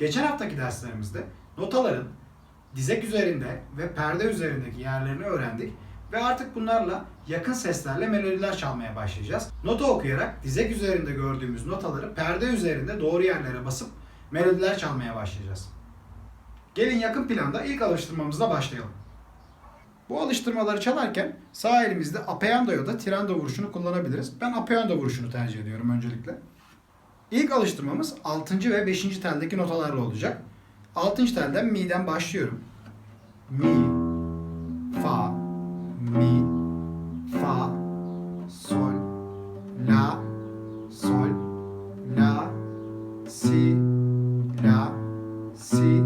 Geçen haftaki derslerimizde notaların dizek üzerinde ve perde üzerindeki yerlerini öğrendik ve artık bunlarla yakın seslerle melodiler çalmaya başlayacağız. Nota okuyarak dizek üzerinde gördüğümüz notaları perde üzerinde doğru yerlere basıp melodiler çalmaya başlayacağız. Gelin yakın planda ilk alıştırmamızla başlayalım. Bu alıştırmaları çalarken sağ elimizde apeyando ya da tirando vuruşunu kullanabiliriz. Ben apeyando vuruşunu tercih ediyorum öncelikle. İlk alıştırmamız 6. ve 5. teldeki notalarla olacak. 6. telden mi'den başlıyorum. Mi, fa, mi, fa, sol, la, sol, la, si, la, si,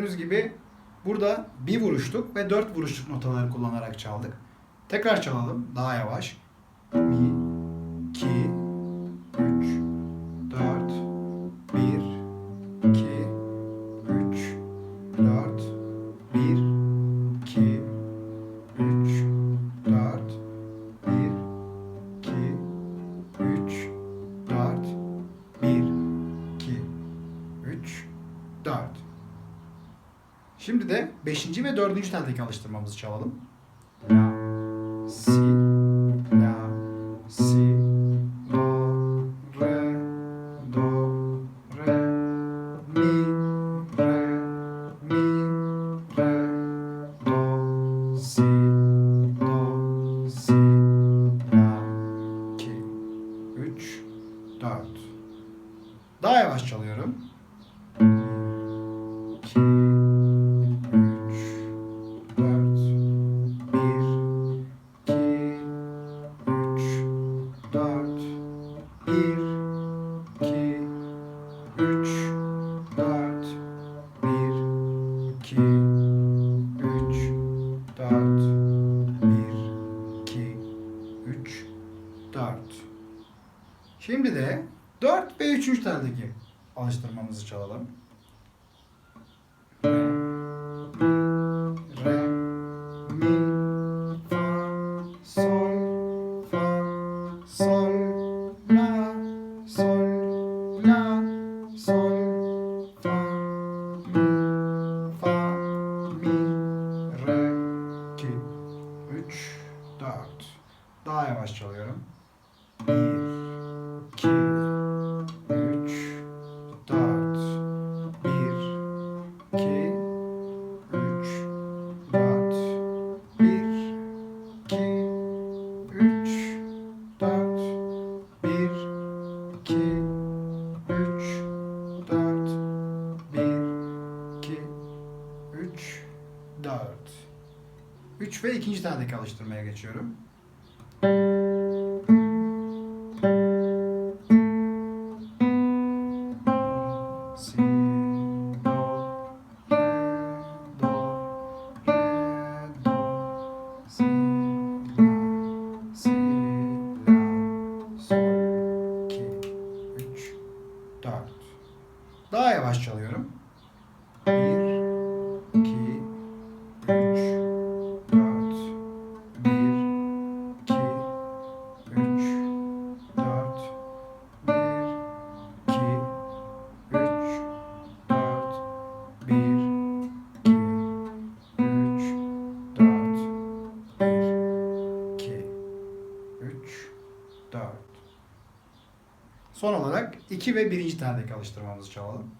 Gördüğünüz gibi burada bir vuruşluk ve dört vuruşluk notaları kullanarak çaldık. Tekrar çalalım daha yavaş. Mi, iki, Şimdi de 5. ve 4. teldeki alıştırmamızı çalalım. La, si, 4. Şimdi de 4 ve 3. teldeki alıştırmamızı çalalım. İkinci teldeki alıştırmaya geçiyorum. Daha yavaş çalıyorum. Bir, Son olarak 2 ve 1. teldeki alıştırmamızı çalalım.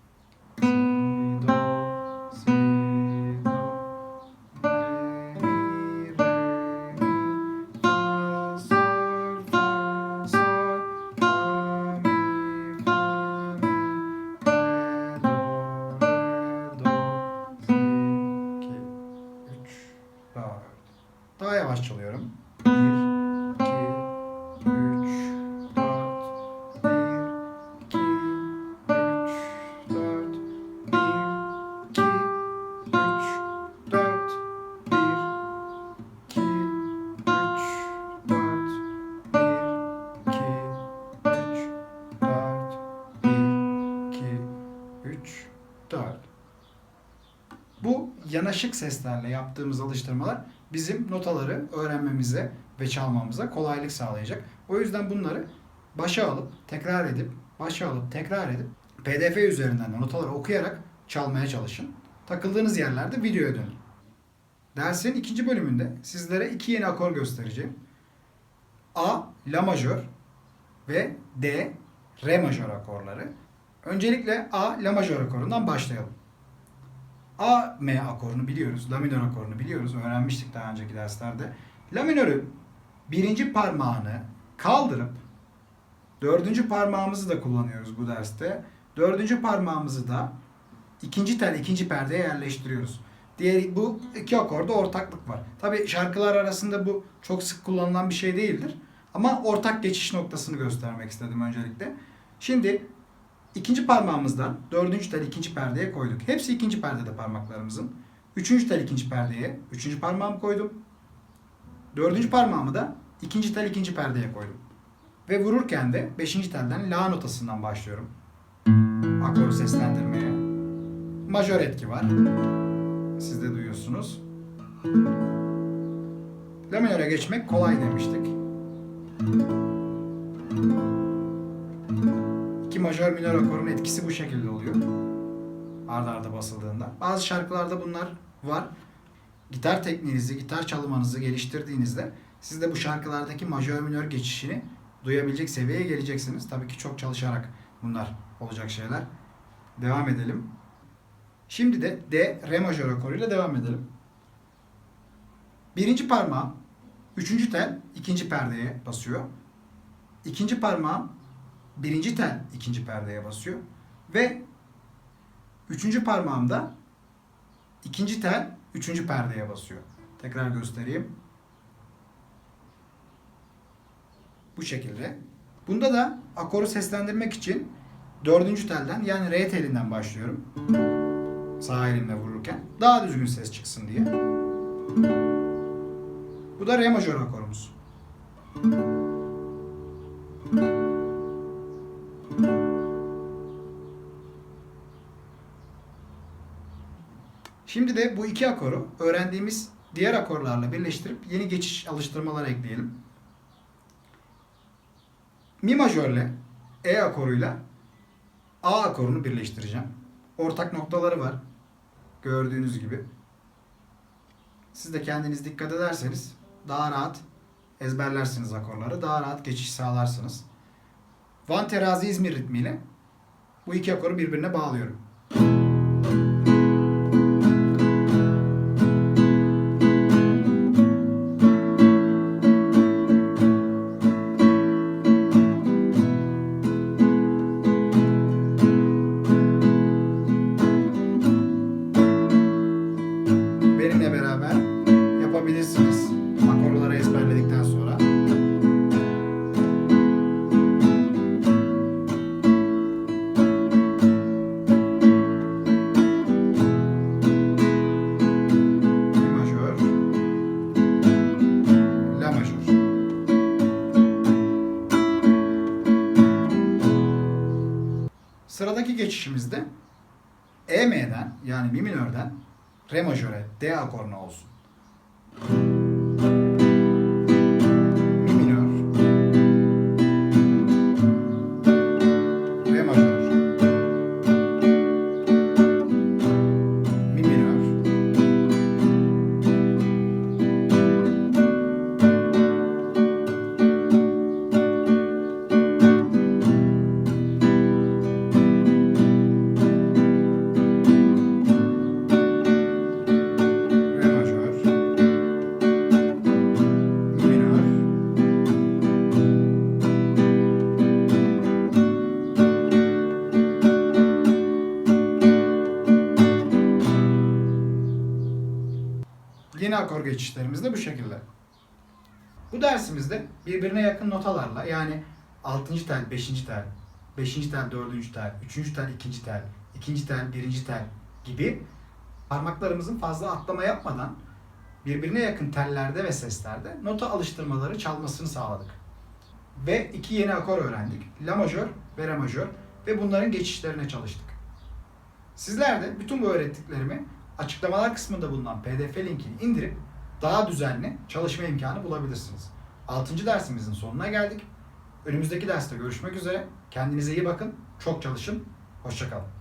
Bu yanaşık seslerle yaptığımız alıştırmalar bizim notaları öğrenmemize ve çalmamıza kolaylık sağlayacak. O yüzden bunları başa alıp tekrar edip başa alıp tekrar edip PDF üzerinden de notaları okuyarak çalmaya çalışın. Takıldığınız yerlerde videoya dönün. Dersin ikinci bölümünde sizlere iki yeni akor göstereceğim. A, La majör ve D, Re majör akorları. Öncelikle A, La majör akorundan başlayalım. A, M akorunu biliyoruz. La minör akorunu biliyoruz. Öğrenmiştik daha önceki derslerde. La minörü birinci parmağını kaldırıp dördüncü parmağımızı da kullanıyoruz bu derste. Dördüncü parmağımızı da ikinci tel, ikinci perdeye yerleştiriyoruz. Diğer bu iki akorda ortaklık var. Tabi şarkılar arasında bu çok sık kullanılan bir şey değildir. Ama ortak geçiş noktasını göstermek istedim öncelikle. Şimdi ikinci parmağımızdan dördüncü tel ikinci perdeye koyduk. Hepsi ikinci perdede parmaklarımızın. Üçüncü tel ikinci perdeye üçüncü parmağımı koydum. Dördüncü parmağımı da ikinci tel ikinci perdeye koydum. Ve vururken de beşinci telden la notasından başlıyorum. Akoru seslendirmeye. Majör etki var. Siz de duyuyorsunuz. La minöre geçmek kolay demiştik. Majör minör akorun etkisi bu şekilde oluyor. Arda arda basıldığında. Bazı şarkılarda bunlar var. Gitar tekniğinizi, gitar çalmanızı geliştirdiğinizde siz de bu şarkılardaki majör minör geçişini duyabilecek seviyeye geleceksiniz. Tabii ki çok çalışarak bunlar olacak şeyler. Devam edelim. Şimdi de D, Re majör akoruyla devam edelim. Birinci parmağım üçüncü tel ikinci perdeye basıyor. İkinci parmağım birinci tel ikinci perdeye basıyor. Ve üçüncü parmağım da ikinci tel üçüncü perdeye basıyor. Tekrar göstereyim. Bu şekilde. Bunda da akoru seslendirmek için dördüncü telden yani re telinden başlıyorum. Sağ elimle vururken. Daha düzgün ses çıksın diye. Bu da re majör akorumuz. Şimdi de bu iki akoru öğrendiğimiz diğer akorlarla birleştirip yeni geçiş alıştırmaları ekleyelim. Mi majörle E akoruyla A akorunu birleştireceğim. Ortak noktaları var. Gördüğünüz gibi. Siz de kendiniz dikkat ederseniz daha rahat ezberlersiniz akorları. Daha rahat geçiş sağlarsınız. Van terazi İzmir ritmiyle bu iki akoru birbirine bağlıyorum. Beraber yapabilirsiniz. Akorları ezberledikten sonra. Sıradaki geçişimizde EM'den yani mi minörden re majöre terra korna olsun. Akor geçişlerimiz de bu şekilde. Bu dersimizde birbirine yakın notalarla yani 6. tel, 5. tel, 5. tel, 4. tel, 3. tel, 2. tel, 2. tel, 1. tel gibi parmaklarımızın fazla atlama yapmadan birbirine yakın tellerde ve seslerde nota alıştırmaları çalmasını sağladık. Ve iki yeni akor öğrendik. La majör ve re majör ve bunların geçişlerine çalıştık. Sizler de bütün bu öğrettiklerimi açıklamalar kısmında bulunan pdf linkini indirip daha düzenli çalışma imkanı bulabilirsiniz. 6. dersimizin sonuna geldik. Önümüzdeki derste görüşmek üzere. Kendinize iyi bakın. Çok çalışın. Hoşçakalın.